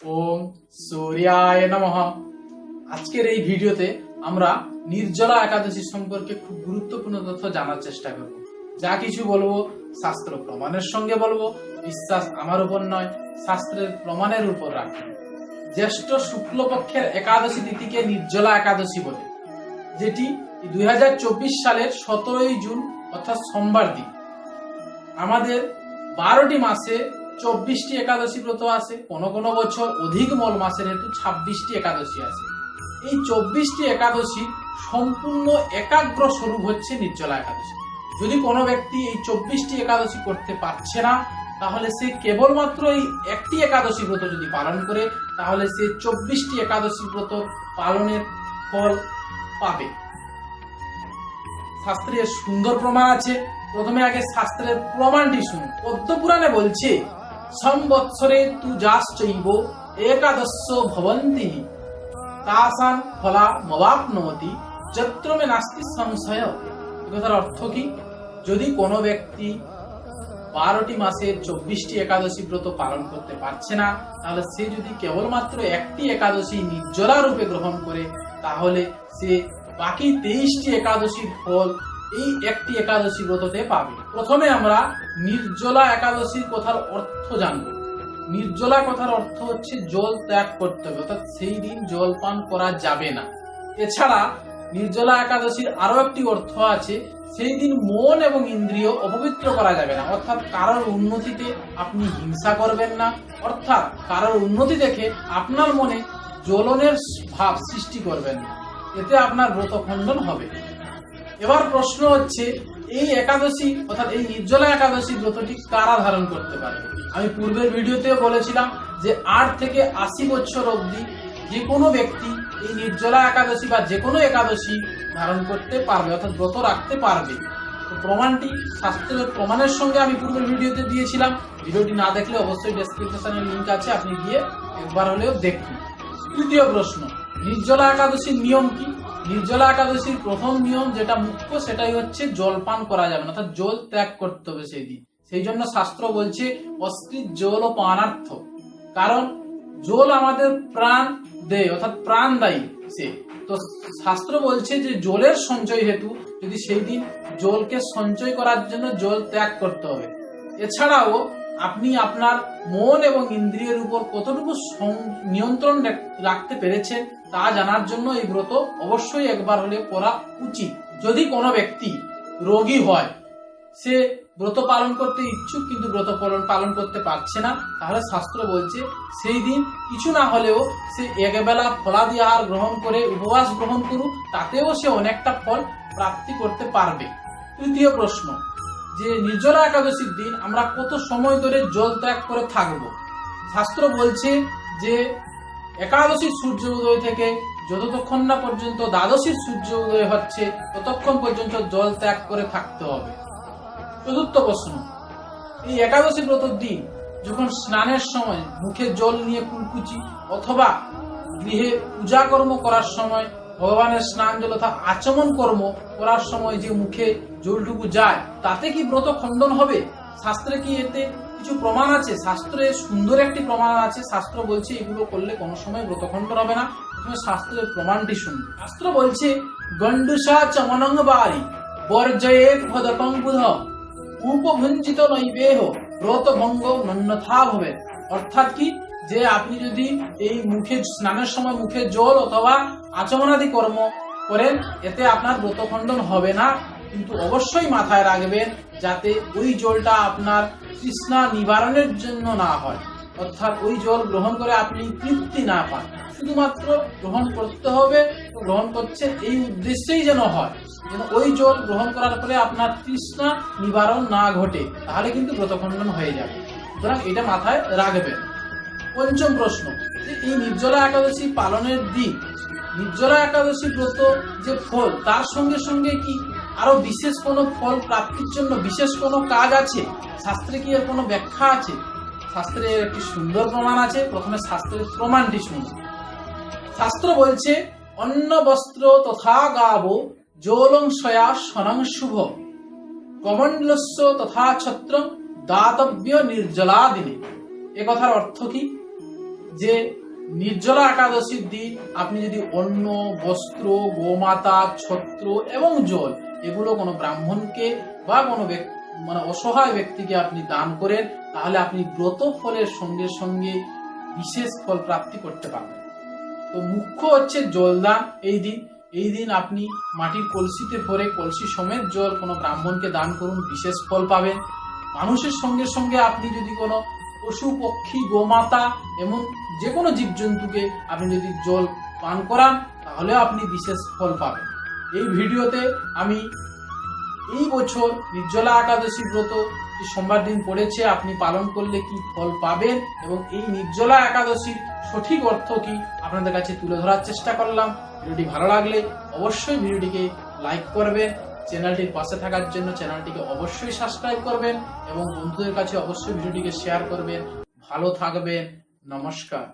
ওম সূর্যায় নমঃ। আজকের এই ভিডিওতে আমরা নির্জলা একাদশী সম্পর্কে খুব গুরুত্বপূর্ণ তথ্য জানার চেষ্টা করব। যা কিছু বলব শাস্ত্র প্রমাণের সঙ্গে বলব, বিশ্বাস আমার উপর নয়, শাস্ত্রের প্রমাণের উপর রাখব জ্যেষ্ঠ শুক্লপক্ষের একাদশী তিথিকে নির্জলা একাদশী বলে, যেটি দুই হাজার চব্বিশ সালের সতেরোই জুন, অর্থাৎ সোমবার দিন। আমাদের বারোটি মাসে চব্বিশটি একাদশী ব্রত আছে, কোনো কোনো বছর অধিক মল মাসের হেতু ছাব্বিশটি একাদশী আছে। এই চব্বিশটি একাদশী সম্পূর্ণ একাগ্র স্বরূপ হচ্ছে নির্জলা একাদশী। যদি কোনো ব্যক্তি এই চব্বিশটি একাদশী করতে পারছে না, তাহলে সে কেবলমাত্র এই একটি একাদশী ব্রত যদি পালন করে, তাহলে সে চব্বিশটি একাদশী ব্রত পালনের ফল পাবে। শাস্ত্রের সুন্দর প্রমাণ আছে। প্রথমে আগে শাস্ত্রের প্রমাণটি শুনুন। পদ্ম পুরাণে বলছে সম্বৎসরে তু যাস চৈব একাদশ ভবন্তি তাসান ফলা মবাপ্নবতি যত্রমে নাস্তি সংশয় এ কথার অর্থ কি? যদি কোনো ব্যক্তি বারোটি মাসের চব্বিশটি একাদশী ব্রত পালন করতে পারছে না, তাহলে সে যদি কেবলমাত্র একটি একাদশী নির্জলা রূপে গ্রহণ করে, তাহলে সে বাকি তেইশটি একাদশীর ফল এই একটি একাদশী ব্রততে পাবে। প্রথমে আমরা নির্জলা একাদশীর কথার অর্থ জানব। নির্জলা কথার অর্থ হচ্ছে জল ত্যাগ করতে হবে, অর্থাৎ সেই দিন জল পান করা যাবে না। এছাড়া নির্জলা একাদশীর আরও একটি অর্থ আছে, সেই দিন মন এবং ইন্দ্রিয় অপবিত্র করা যাবে না, অর্থাৎ কারোর উন্নতিতে আপনি হিংসা করবেন না, অর্থাৎ কারোর উন্নতি দেখে আপনার মনে জ্বলনের ভাব সৃষ্টি করবেন না। এতে আপনার ব্রত খণ্ডন হবে। এবার প্রশ্ন হচ্ছে, এই একাদশী অর্থাৎ এই নির্জলা একাদশী ব্রতটি কারা ধারণ করতে পারবে আমি পূর্বের ভিডিওতেও বলেছিলাম যে আট থেকে আশি বছর অবধি যে কোনো ব্যক্তি এই নির্জলা একাদশী বা যে কোনো একাদশী ধারণ করতে পারবে, অর্থাৎ ব্রত রাখতে পারবে। প্রমাণটি শাস্ত্রের প্রমাণের সঙ্গে আমি পূর্বের ভিডিওতে দিয়েছিলাম। ভিডিওটি না দেখলে অবশ্যই ডেসক্রিপশনে লিঙ্ক আছে, আপনি গিয়ে একবার হলেও দেখুন। তৃতীয় প্রশ্ন, নির্জলা একাদশীর নিয়ম কি? নির্জলা একাদশীর প্রথম নিয়ম যেটা মুখ্য সেটাই হচ্ছে জল পান করা যাবে না, অর্থাৎ জল ত্যাগ করতে হবে সেই দিন। সেই জন্য শাস্ত্র বলছে অস্কৃত জল ও পানার্থ। কারণ জল আমাদের প্রাণ দেয়, অর্থাৎ প্রাণদায়ী সে। তো শাস্ত্র বলছে যে জলের সঞ্চয় হেতু যদি সেই দিন জলকে সঞ্চয় করার জন্য জল ত্যাগ করতে হবে। এছাড়াও আপনি আপনার মন এবং ইন্দ্রিয়ের উপর কতটুকু নিয়ন্ত্রণ রাখ- রাখতে পেরেছেন তা জানার জন্য এই ব্রত অবশ্যই একবার হলে করা উচিত। যদি কোনো ব্যক্তি রোগী হয়, সে ব্রত পালন করতে ইচ্ছুক কিন্তু ব্রত পালন পালন করতে পারছে না, তাহলে শাস্ত্র বলছে, সেই দিন কিছু না হলেও সে একবেলা ফলাদি আহার গ্রহণ করে, উপবাস গ্রহণ করুক, তাতেও সে অনেকটা ফল প্রাপ্তি করতে পারবে। তৃতীয় প্রশ্ন যে নির্জলা একাদশীর দিন আমরা কত সময় ধরে জল ত্যাগ করে থাকব। শাস্ত্র বলছে যে একাদশীর সূর্য উদয় থেকে যতক্ষণ না পর্যন্ত দ্বাদশীর সূর্য উদয় হচ্ছে, ততক্ষণ পর্যন্ত জল ত্যাগ করে থাকতে হবে। চতুর্থ প্রশ্ন, এই একাদশী ব্রতর দিন যখন স্নানের সময় মুখে জল নিয়ে কুলকুচি অথবা গৃহে পূজা কর্ম করার সময় ভগবানের স্নান জল অর্থাৎ আচমন কর্ম করার সময় যে মুখে জলটুকু যায়, তাতে কি ব্রত খণ্ডন হবে? শাস্ত্রে কি এতে কিছু প্রমাণ আছে? শাস্ত্রে সুন্দর একটি প্রমাণ আছে। শাস্ত্র বলছে, এগুলো করলে কোনো সময় ব্রত খণ্ডন হবে না। প্রথমে শাস্ত্রের প্রমাণটি শুনুন। শাস্ত্র বলছে, গণ্ডুষা চমনঙ্গ বাড়ি বর্জয়ে ভদকং বুধ, উপভঞ্জিত নৈবেহ, ব্রত ভঙ্গ নন্যথা হবে অর্থাৎ কি? যে আপনি যদি এই মুখে স্নানের সময় মুখে জল অথবা আচমনাদি কর্ম করেন, এতে আপনার ব্রতখণ্ডন হবে না। কিন্তু অবশ্যই মাথায় রাখবেন যাতে ওই জলটা আপনার তৃষ্ণা নিবারণের জন্য না হয়। অর্থাৎ ওই জল গ্রহণ করে আপনি তৃপ্তি না পান। শুধুমাত্র গ্রহণ করতে হবে গ্রহণ করছে এই উদ্দেশ্যেই যেন হয়। যেন ওই জল গ্রহণ করার পরে আপনার তৃষ্ণা নিবারণ না ঘটে, তাহলে কিন্তু ব্রতখণ্ডন হয়ে যাবে। সুতরাং এটা মাথায় রাখবেন। পঞ্চম প্রশ্ন এই নির্জলা একাদশী পালনের দিন, নির্জলা একাদশী ব্রত যে ফল, তার সঙ্গে সঙ্গে কি আরও বিশেষ কোনো ফল প্রাপ্তির জন্য বিশেষ কোনো কাজ আছে? শাস্ত্রে কি এর কোনো ব্যাখ্যা আছে? শাস্ত্রের একটি সুন্দর প্রমাণ আছে, প্রথমে শাস্ত্রের প্রমাণটি শুনুন। শাস্ত্র বলছে, অন্ন, বস্ত্র তথা গাব জোলংশয়া সনং শুভ। কমণ্ডলস্য তথা ছত্র দাতব্য নির্জলা দিনে। এ কথার অর্থ কি? যে নির্জলা একাদশীর দিন আপনি যদি অন্ন, বস্ত্র, গোমাতা, ছত্র এবং জল এগুলো কোনো ব্রাহ্মণকে বা কোনো মানে অসহায় ব্যক্তিকে আপনি দান করেন, তাহলে আপনি ব্রত ফলের সঙ্গে সঙ্গে বিশেষ ফল প্রাপ্তি করতে পারবেন। তো মুখ্য হচ্ছে জলদান এই দিন। এই দিন আপনি মাটির কলসিতে ভরে কলসি সমেত জল কোনো ব্রাহ্মণকে দান করুন, বিশেষ ফল পাবেন। মানুষের সঙ্গে সঙ্গে আপনি যদি কোনো পশু, পক্ষী, গোমাতা এমন যে কোনো জীবজন্তুকে আপনি যদি জল পান করান, তাহলে আপনি বিশেষ ফল পাবেন। এই ভিডিওতে আমি এই বছর নির্জলা একাদশী ব্রত সোমবার দিন পড়েছে, আপনি পালন করলে কি ফল পাবেন এবং এই নির্জলা একাদশীর সঠিক অর্থ কি আপনাদের কাছে তুলে ধরার চেষ্টা করলাম। ভিডিওটি ভালো লাগলে অবশ্যই ভিডিওটিকে লাইক করবেন চ্যানেলটির পাশে থাকার জন্য চ্যানেলটিকে অবশ্যই সাবস্ক্রাইব করবেন এবং বন্ধুদের কাছে অবশ্যই ভিডিওটিকে শেয়ার করবেন। ভালো থাকবেন। নমস্কার।